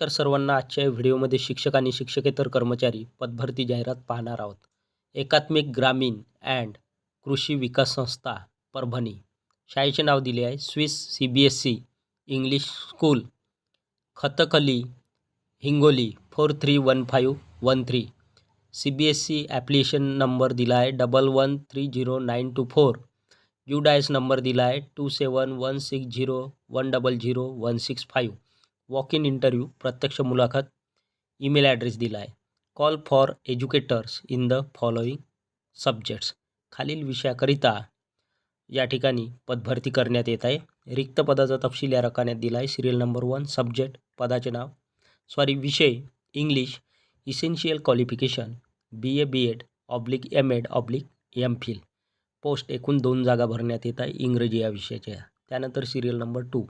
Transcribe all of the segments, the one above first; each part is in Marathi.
नमस्कार सर्वांना आजच्या या व्हिडिओमध्ये शिक्षक आणि शिक्षकेतर कर्मचारी पदभरती जाहिरात पाहणार आहोत. एकात्मिक ग्रामीण अँड कृषी विकास संस्था परभणी. शाळेचे नाव दिले आहे. Swiss C B S C English school. Khatkali Hingoli four three one five one three. C B S C application number दिला आहे. Double one three zero nine two four. U DISE number दिला आहे. Two seven one six zero one double zero one six five. Walk in interview प्रत्यक्ष मुलाखत ईमेल ॲड्रेस दिला आहे call for educators in the following subjects खालील विषयाकरिता या ठिकाणी पदभरती करण्यात येत आहे. रिक्त पदाचा तपशील या रकान्यात दिला आहे सिरियल नंबर वन सब्जेक्ट पदाचे नाव. सॉरी विषय English essential qualification B A B Ed oblique M Ed oblique M Phil post एकूण दोन जागा भरण्यात येत आहे. इंग्रजी या विषयाच्या. त्यानंतर serial number two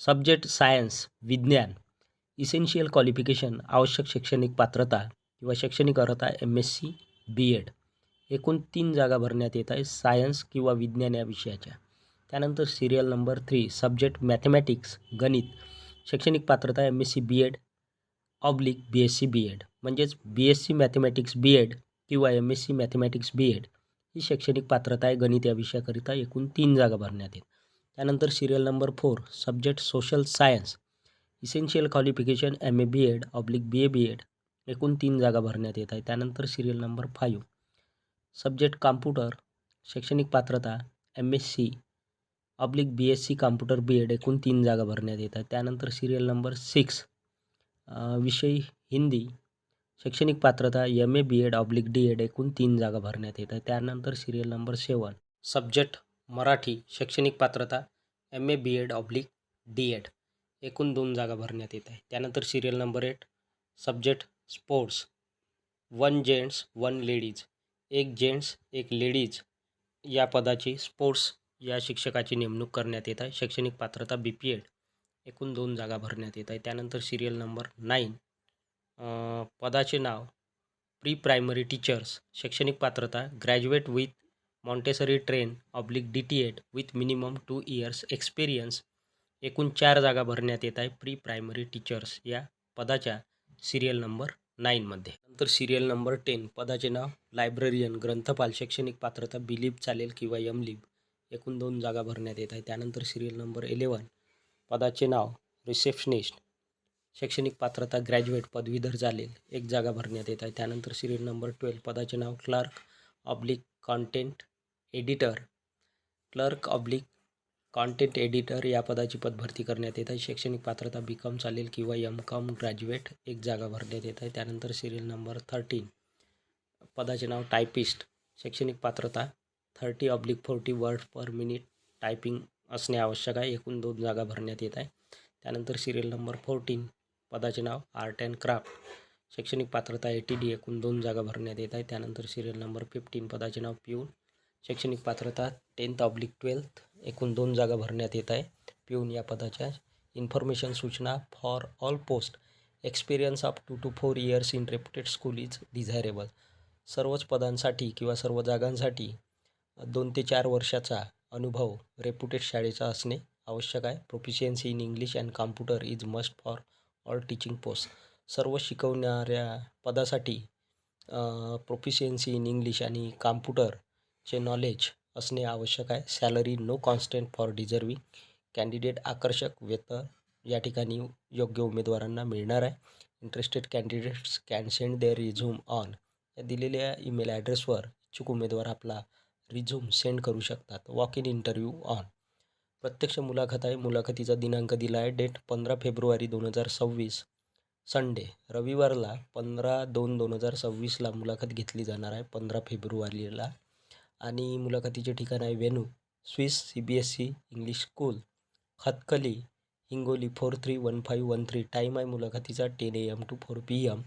subject science विज्ञान इसेन्शियल क्वालिफिकेशन आवश्यक शैक्षणिक पात्रता किंवा शैक्षणिक अर्हता M S C B Ed एकूण तीन जागा भरण्यात येत आहे सायन्स किंवा विज्ञान या विषयाच्या. त्यानंतर serial number three subject mathematics गणित शैक्षणिक पात्रता M S C B Ed oblique B S C B Ed म्हणजेच B S C mathematics B Ed किंवा M S C mathematics B Ed ही शैक्षणिक पात्रता आहे गणित या विषयाकरिता एकूण तीन जागा भरण्यात येत. त्यानंतर serial number four subject social science essential qualification M A B Ed oblique B A B Ed एकूण तीन जागा भरण्यात येत आहे. त्यानंतर serial number five subject computer शैक्षणिक पात्रता M S C oblique B S C computer B Ed एकूण तीन जागा भरण्यात येत आहेत. त्यानंतर सिरियल नंबर सिक्स विषय हिंदी शैक्षणिक पात्रता M A B Ed oblique D Ed एकूण तीन जागा भरण्यात येत आहे त्यानंतर serial number seven subject Marathi शैक्षणिक पात्रता M A B Ed oblique D Ed एकूण दोन जागा भरण्यात येत आहे. त्यानंतर serial number eight subject sports one gents one ladies एक जेंट्स एक लेडीज या पदाची स्पोर्ट्स या शिक्षकाची नेमणूक करण्यात येत आहे. शैक्षणिक पात्रता बी पी एड एकूण दोन जागा भरण्यात येत आहे. त्यानंतर सिरियल नंबर नाईन पदाचे नाव प्री प्रायमरी टीचर्स शैक्षणिक पात्रता graduate with Montessori train oblique D T Ed with minimum two years experience एकूण चार जागा भरण्यात येत आहे प्री प्रायमरी टीचर्स या पदाच्या सिरियल नंबर नाईनमध्ये नंतर सिरियल नंबर टेन पदाचे नाव लायब्ररियन ग्रंथपाल शैक्षणिक पात्रता बिलीब चालेल किंवा यम लिब एकूण दोन जागा भरण्यात येत आहे. त्यानंतर सिरियल नंबर इलेवन पदाचे नाव रिसेप्शनिस्ट शैक्षणिक पात्रता ग्रॅज्युएट पदवीधर चालेल. एक जागा भरण्यात येत आहे. त्यानंतर सिरियल नंबर ट्वेल्व पदाचे नाव clerk oblique content editor clerk oblique content editor या पदाची पदभरती करण्यात येत आहे. शैक्षणिक पात्रता बी कॉम चालेल किंवा एम कॉम ग्रॅज्युएट एक जागा भरण्यात येत आहे. त्यानंतर सिरियल नंबर थर्टीन पदाचे नाव टायपिस्ट शैक्षणिक पात्रता thirty oblique forty word per minute typing असणे आवश्यक आहे. एकूण दोन जागा भरण्यात येत आहे. त्यानंतर सिरियल नंबर फोर्टीन पदाचे नाव आर्ट अँड क्राफ्ट शैक्षणिक पात्रता ए टी डी एकूण दोन जागा भरण्यात येत आहे. त्यानंतर सिरियल नंबर फिफ्टीन पदाचे नाव पिऊन शैक्षणिक पात्रता टेन्थ ऑब्लिक ट्वेल्थ एकूण दोन जागा भरण्यात येत आहे. पिऊन या पदाच्या इन्फॉर्मेशन सूचना for all post experience of two two four years in reputed school is desirable सर्वच पदांसाठी किंवा सर्व जागांसाठी दोन ते चार वर्षाचा अनुभव रेप्युटेड शाळेचा असणे आवश्यक आहे. Proficiency in English and computer is must for all teaching post सर्व शिकवणाऱ्या पदासाठी प्रोफिशियन्सी इन इंग्लिश आणि चे नॉलेज असणे आवश्यक आहे. Salary no constant for deserving candidate आकर्षक वेतन या ठिकाणी योग्य उमेदवारांना मिळणार आहे. Interested candidates can send their resume on या दिलेल्या ईमेल ॲड्रेसवर इच्छुक उमेदवार आपला रिझ्यूम सेंड करू शकतात. वॉक इन इंटरव्ह्यू ऑन प्रत्यक्ष मुलाखत आहे. मुलाखतीचा दिनांक दिला आहे. डेट पंधरा फेब्रुवारी दोन हजार सव्वीस. संडे रविवारला पंधरा दोन दोन हजार सव्वीसला मुलाखत घेतली जाणार आहे. पंधरा फेब्रुवारीला आणि मुलाखतीचे ठिकाण आहे venue Swiss C B S C English school Khatkali Hingoli four three one five one three time आहे मुलाखतीचा ten A M two four P M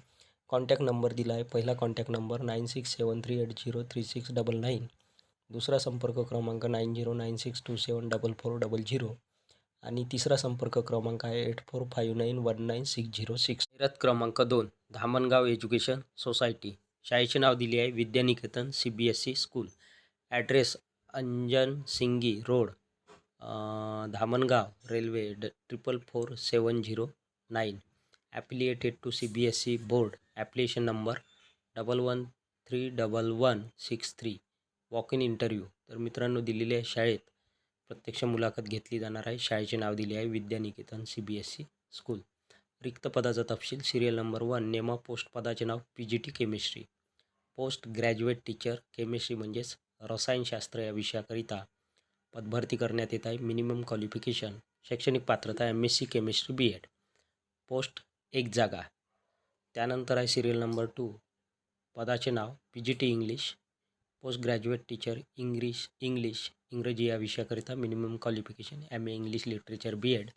contact number दिला आहे. पहिला contact number nine six seven three eight zero three six double nine दुसरा संपर्क क्रमांक nine zero nine six two seven double four double zero आणि तिसरा संपर्क क्रमांक आहे eight four five nine one nine six zero six जाहिरात क्रमांक दोन धामणगाव एज्युकेशन सोसायटी शाळेचे नाव दिले आहे Vidyaniketan C B S C school address Anjansingi road Dhamangaon railway ड triple four seven zero nine. Affiliated to C B S C board application number double one three double one six three. Walk in interview. तर मित्रांनो दिलेल्या शाळेत प्रत्यक्ष मुलाखत घेतली जाणार आहे. शाळेचे नाव दिले आहे Vidyaniketan C B S C school. रिक्त पदाचा तपशील serial number one name of post पदाचे नाव P G T chemistry. Post graduate teacher chemistry म्हणजेच रसायनशास्त्र या विषयाकरिता पदभरती करण्यात येत आहे. मिनिमम क्वालिफिकेशन शैक्षणिक पात्रता M S C chemistry B Ed post एक जागा. त्यानंतर आहे सिरियल नंबर टू पदाचे नाव P G T English post graduate teacher English English इंग्रजी या विषयाकरिता minimum qualification M A English literature B Ed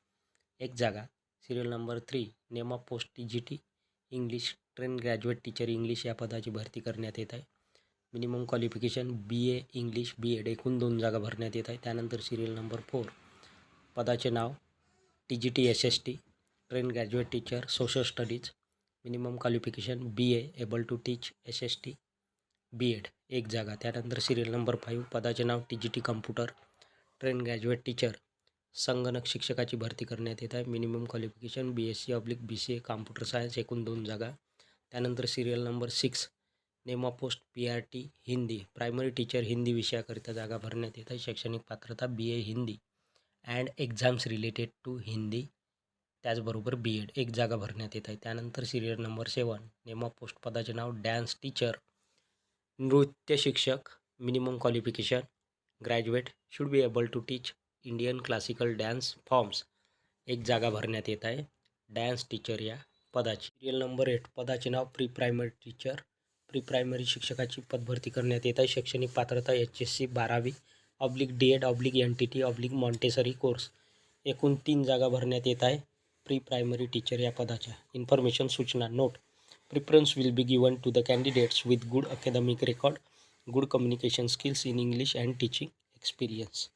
एक जागा. Serial number three name of post T G T English train graduate teacher English या पदाची भरती करण्यात येत आहे. Minimum qualification B A English B Ed एकूण दोन जागा भरण्यात येत आहे. त्यानंतर सिरियल नंबर फोर पदाचे नाव T G T S S T train graduate teacher social studies minimum qualification B A able to teach S S T B Ed एक जागा. त्यानंतर सिरियल नंबर फाईव्ह पदाचे नाव T G T computer train graduate teacher संगणक शिक्षकाची भरती करण्यात येत आहे. Minimum qualification B S C oblique B C A computer science एकूण दोन जागा. त्यानंतर serial number six name of post P R T Hindi primary teacher Hindi विषयाकरिता जागा भरण्यात येत आहे. शैक्षणिक पात्रता B A Hindi and exams related to Hindi त्याचबरोबर बी एड एक जागा भरण्यात येत आहे. त्यानंतर सिरियल नंबर सेवन नेमा पोस्ट पदाचे नाव डॅन्स टीचर नृत्य शिक्षक minimum qualification graduate should be able to teach Indian classical dance forms एक जागा भरण्यात येत आहे. डॅन्स टीचर या पदाची. सिरियल नंबर एट पदाचे नाव pre primary teacher pre primary शिक्षकाची पदभरती करण्यात येत आहे. शैक्षणिक पात्रता एच एस सी बारावी oblique D Ed oblique N T T oblique Montessori course एकूण तीन जागा भरण्यात येत आहे. प्री प्रायमरी टीचर या पदाच्या इन्फॉर्मेशन सूचना note preference will be given to the candidates with good academic record good communication skills in English and teaching experience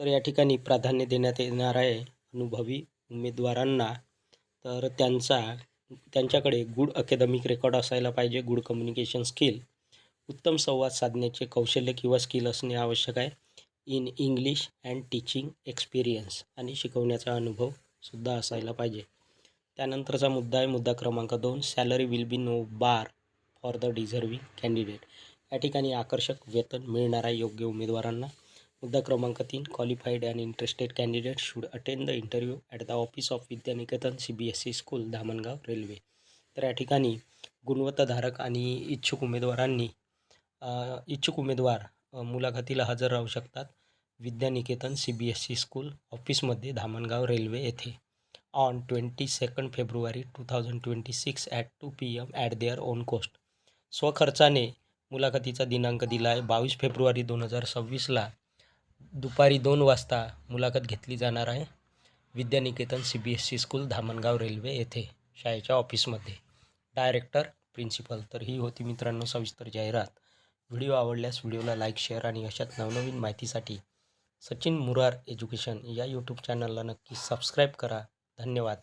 तर या ठिकाणी प्राधान्य देण्यात येणार आहे अनुभवी उमेदवारांना. तर त्यांचा त्यांच्याकडे गुड अकॅडमिक रेकॉर्ड असायला पाहिजे गुड कम्युनिकेशन स्किल उत्तम संवाद साधण्याचे कौशल्य किंवा स्किल असणे आवश्यक आहे. In English and teaching experience आणि शिकवण्याचा अनुभव सुद्धा असायला पाहिजे. त्यानंतरचा मुद्दा आहे मुद्दा क्रमांक दोन salary will be no bar for the deserving candidate या ठिकाणी आकर्षक वेतन मिळणार आहे योग्य उमेदवारांना मुद्दा क्रमांक तीन qualified and interested candidate should attend the interview at the office of Vidyaniketan C B S E school Dhamangaon railway तर या ठिकाणी गुणवत्ताधारक आणि इच्छुक उमेदवारांनी इच्छुक उमेदवार मुलाखतीला हजर राहू शकतात Vidyaniketan C B S E school ऑफिसमध्ये धामणगाव रेल्वे येथे. On twenty second February two thousand twenty six at two P M at their own cost स्वखर्चाने मुलाखतीचा दिनांक दिला आहे बावीस फेब्रुवारी दोन हजार सव्वीसला दुपारी दोन वाजता मुलाखत घेतली जाणार आहे. Vidyaniketan C B S C school Dhamangaon railway येथे शाळेच्या ऑफिसमध्ये. डायरेक्टर प्रिन्सिपल तर ही होती मित्रांनो सविस्तर जाहिरात. व्हिडिओ आवडल्यास व्हिडिओला लाईक शेअर आणि अशाच नवनवीन माहितीसाठी सचिन मुरार एज्युकेशन या यूट्यूब चॅनलला नक्की सबस्क्राईब करा. धन्यवाद.